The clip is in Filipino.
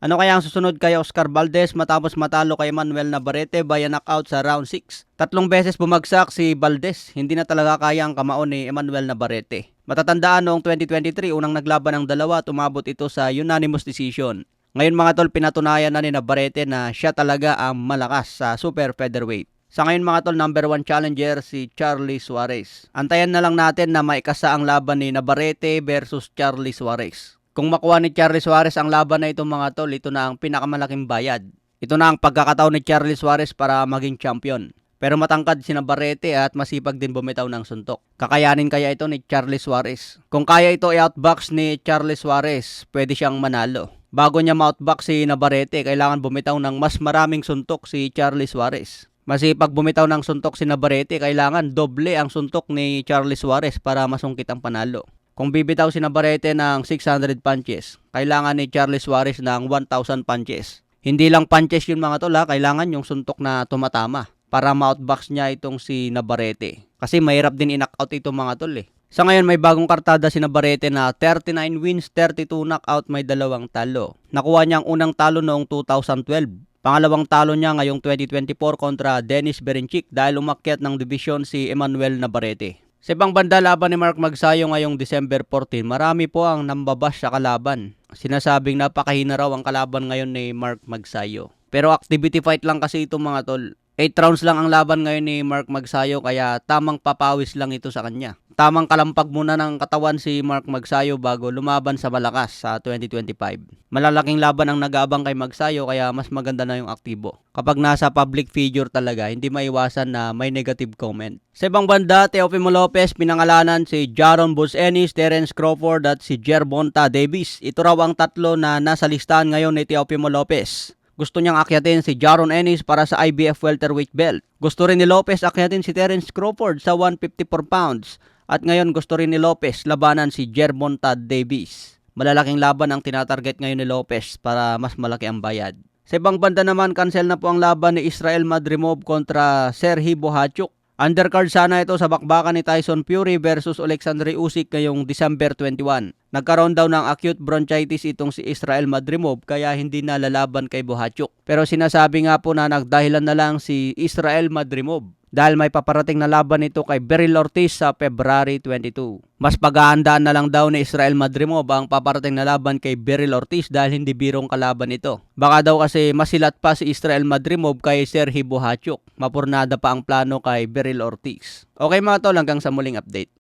Ano kaya ang susunod kay Oscar Valdez matapos matalo kay Manuel Navarrete via knockout sa round 6? Tatlong beses bumagsak si Valdez, hindi na talaga kaya ang kamao ni Emmanuel Navarrete. Matatandaan noong 2023, unang naglaban ng dalawa, tumabot ito sa unanimous decision. Ngayon mga tol, pinatunayan na ni Navarrete na siya talaga ang malakas sa super featherweight. Sa ngayon mga tol, number one challenger si Charlie Suarez. Antayan na lang natin na maikasa ang laban ni Navarrete versus Charlie Suarez. Kung makuha ni Charlie Suarez ang laban na ito mga tol, ito na ang pinakamalaking bayad. Ito na ang pagkakataon ni Charlie Suarez para maging champion. Pero matangkad si Navarrete at masipag din bumitaw ng suntok. Kakayanin kaya ito ni Charlie Suarez? Kung kaya ito i-outbox ni Charlie Suarez, pwede siyang manalo. Bago niya ma-outbox si Navarrete, kailangan bumitaw ng mas maraming suntok si Charlie Suarez. Masipag bumitaw ng suntok si Navarrete, kailangan doble ang suntok ni Charlie Suarez para masungkit ang panalo. Kung bibitaw si Navarrete ng 600 punches, kailangan ni Charlie Suarez ng 1,000 punches. Hindi lang punches yun mga tol kailangan yung suntok na tumatama para ma-outbox niya itong si Navarrete. Kasi mahirap din in-knockout itong mga tol eh. Sa ngayon may bagong kartada si Navarrete na 39 wins, 32 knockout, may dalawang talo. Nakuha niya ang unang talo noong 2012. Pangalawang talo niya ngayong 2024 kontra Dennis Berencic dahil umakyat ng division si Emmanuel Navarrete. Sa ibang banda laban ni Mark Magsayo ngayong December 14, marami po ang nambabash sa kalaban. Sinasabing napakahina raw ang kalaban ngayon ni Mark Magsayo. Pero activity fight lang kasi ito mga tol. 8 rounds lang ang laban ngayon ni Mark Magsayo kaya tamang papawis lang ito sa kanya. Tamang kalampag muna ng katawan si Mark Magsayo bago lumaban sa malakas sa 2025. Malalaking laban ang nag-aabang kay Magsayo kaya mas maganda na yung aktibo. Kapag nasa public figure talaga, hindi maiwasan na may negative comment. Sa ibang banda, Teofimo Lopez pinangalanan si Jaron Busenis, Terence Crawford at si Jerbonta Davis. Ito raw ang tatlo na nasa listahan ngayon ni Teofimo Lopez. Gusto niyang akyatin si Jaron Ennis para sa IBF welterweight belt. Gusto rin ni Lopez akyatin si Terence Crawford sa 154 pounds. At ngayon gusto rin ni Lopez labanan si Jerbonta Davis. Malalaking laban ang tinatarget ngayon ni Lopez para mas malaki ang bayad. Sa ibang banda naman, cancel na po ang laban ni Israel Madrimov kontra Serhi Bohachuk. Undercard sana ito sa bakbakan ni Tyson Fury versus Alexander Usyk ngayong December 21. Nagkaroon daw ng acute bronchitis itong si Israel Madrimov kaya hindi na lalaban kay Bohachuk. Pero sinasabi nga po na nagdahilan na lang si Israel Madrimov dahil may paparating na laban ito kay Beryl Ortiz sa February 22. Mas paghahandaan na lang daw ni Israel Madrimov ang paparating na laban kay Beryl Ortiz dahil hindi birong kalaban ito. Baka daw kasi masilat pa si Israel Madrimov kay Serhi Bohachuk. Mapurnada pa ang plano kay Beryl Ortiz. Okay mga tol, hanggang sa muling update.